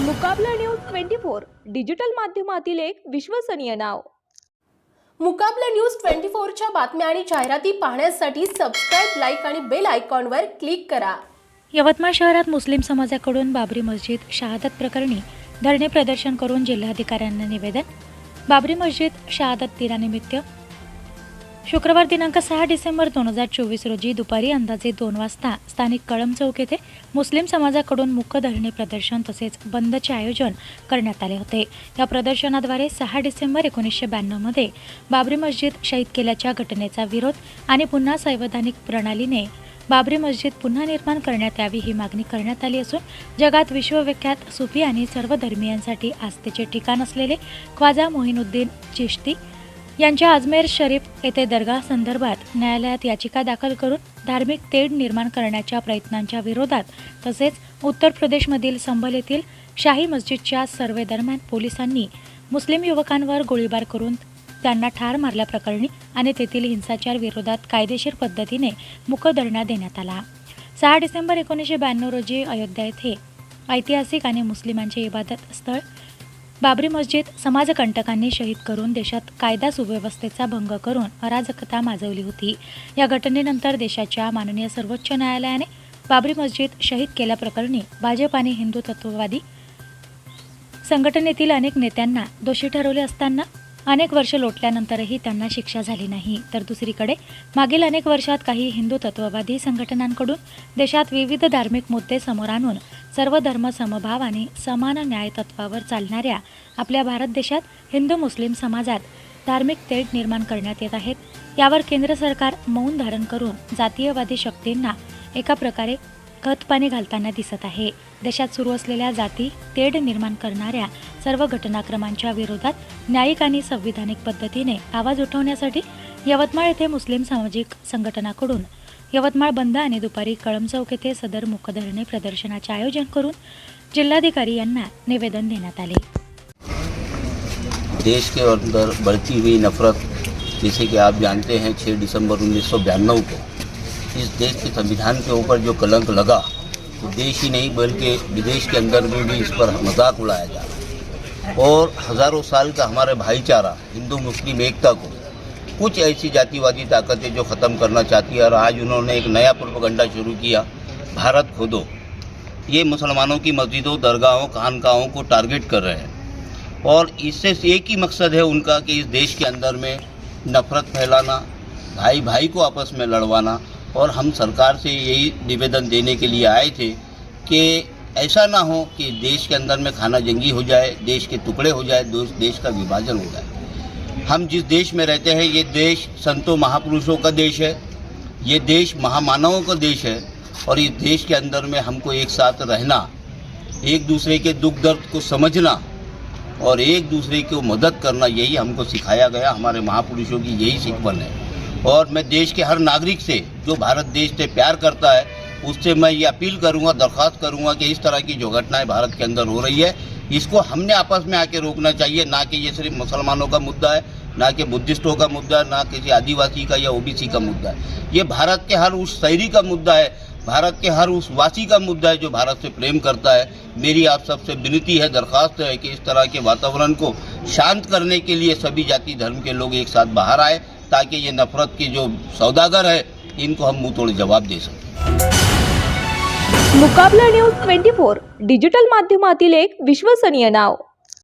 Muqabla news twenty four digital माध्यमातील एक विश्वसनीय नाव. मुकाबला न्यूज ट्वेंटी फोरच्या बातम्या आणि जाहिराती पाहण्यासाठी सबस्क्राईब लाईक आणि बेल आयकॉनवर क्लिक करा. यवतमाळ शहरात मुस्लिम समाजाकडून बाबरी मस्जिद शहादत प्रकरणी धरणे प्रदर्शन करून जिल्हाधिकाऱ्यांना निवेदन. बाबरी मस्जिद शहादत दिनानिमित्त शुक्रवार दिनांक सहा डिसेंबर दोन हजार चोवीस रोजी दुपारी अंदाजे दोन वाजता स्थानिक कळम चौक येथे मुस्लिम समाजाकडून मुकधरणे प्रदर्शन तसेच बंदचे आयोजन करण्यात आले होते. या प्रदर्शनाद्वारे सहा डिसेंबर एकोणीसशे ब्याण्णवमध्ये बाबरी मस्जिद शहीद केल्याच्या घटनेचा विरोध आणि पुन्हा संवैधानिक प्रणालीने बाबरी मस्जिद पुन्हा निर्माण करण्यात यावी ही मागणी करण्यात आली असून जगात विश्वविख्यात सुफी आणि सर्व धर्मियांसाठी आस्थेचे ठिकाण असलेले ख्वाजा मोहिनुद्दीन चिश्ती यांच्या अजमेर शरीफ येथे दर्गा संदर्भात न्यायालयात याचिका दाखल करून धार्मिक तेढ निर्माण करण्याच्या प्रयत्नांच्या विरोधात तसेच उत्तर प्रदेशमधील संभल येथील शाही मस्जिदच्या सर्वे दरम्यान पोलिसांनी मुस्लिम युवकांवर गोळीबार करून त्यांना ठार मारल्याप्रकरणी आणि तेथील हिंसाचार विरोधात कायदेशीर पद्धतीने मुकधरणा देण्यात आला. सहा डिसेंबर एकोणीसशे ब्याण्णव रोजी अयोध्या येथे ऐतिहासिक आणि मुस्लिमांचे इबादत स्थळ बाबरी मस्जिद समाजकंटकांनी शहीद करून देशात कायदा सुव्यवस्थेचा भंग करून अराजकता माजवली होती. या घटनेनंतर देशाच्या माननीय सर्वोच्च न्यायालयाने बाबरी मस्जिद शहीद केल्याप्रकरणी भाजप आणि हिंदुत्ववादी संघटनेतील अनेक नेत्यांना दोषी ठरवले असताना अनेक वर्ष लोटल्यानंतरही त्यांना शिक्षा झाली नाही. तर दुसरीकडे मागील अनेक वर्षात काही हिंदू तत्ववादी संघटनांकडून देशात विविध धार्मिक मुद्दे समोर आणून सर्व धर्म समभाव आणि समान न्याय तत्वावर चालणाऱ्या आपल्या भारत देशात हिंदू मुस्लिम समाजात धार्मिक तेढ निर्माण करण्यात येत आहेत. यावर केंद्र सरकार मौन धारण करून जातीयवादी शक्तींना एका प्रकारे खत पाणी घालताना दिसत आहे. देशात सुरू असलेल्या जाती तेढ निर्माण करणाऱ्या सर्व घटनाक्रमांच्या विरोधात न्यायिक आणि संविधानिक पद्धतीने आवाज उठवण्यासाठी यवतमाळ येथे मुस्लिम सामाजिक संघटनाकडून यवतमाळ बंद आणि दुपारी कळम चौक येथे सदर मुखधरणे प्रदर्शनाचे आयोजन करून जिल्हाधिकारी यांना निवेदन देण्यात आले. देश के अंदर बढ़ती हुई नफरत जैसे कि आप जानते हैं 6 दिसंबर उन्नीस को इस देश के संविधान के ऊपर जो कलंक लगा तो देश ही नहीं, बल्कि विदेश के अंदर में भी इस पर मज़ाक उड़ाया जा रहा और हज़ारों साल का हमारे भाईचारा, हिंदू, मुस्लिम एकता को, कुछ ऐसी जातिवादी ताकतें जो ख़त्म करना चाहती है, और आज उन्होंने एक नया प्रोपगंडा शुरू किया, भारत खोदो। ये मुसलमानों की मस्जिदों, दरगाहों, खानकाहों को टारगेट कर रहे हैं। और इससे एक ही मकसद है उनका कि इस देश के अंदर में नफरत फैलाना भाई भाई को आपस में लड़वाना और हम सरकार से यही निवेदन देने के लिए आए थे कि ऐसा ना हो कि देश के अंदर में खाना जंगी हो जाए, देश के टुकड़े हो जाए, देश का विभाजन हो जाए। हम जिस देश में रहते हैं, ये देश संतों महापुरुषों का देश है, ये देश महामानवों का देश है, और इस देश के अंदर में हमको एक साथ रहना, एक दूसरे के दुख दर्द को समझना, और एक दूसरे को मदद करना, यही हमको सिखाया गया। हमारे महापुरुषों की यही सिखवन है। और मैं देश के हर नागरिक से, जो भारत देश से प्यार करता है, उससे मैं ये अपील करूँगा दरख्वास्त करूँगा कि इस तरह की जो घटनाएँ भारत के अंदर हो रही है, इसको हमने आपस में आके रोकना चाहिए, ना कि ये सिर्फ़ मुसलमानों का मुद्दा है, ना कि बुद्धिस्टों का मुद्दा है, ना किसी आदिवासी का या ओबीसी का मुद्दा है। ये भारत के हर उस शहरी का मुद्दा है, भारत के हर उस वासी का मुद्दा है जो भारत से प्रेम करता है। मेरी आप सबसे विनती है दरख्वास्त है कि इस तरह के वातावरण को शांत करने के लिए सभी जाति धर्म के लोग एक साथ बाहर आए ताकि ये नफरत की जो सौदागर है इनको हम मुंह तोड़ जवाब दे सकें। Muqabla news twenty four digital माध्यमातील एक विश्वसनीय नाव।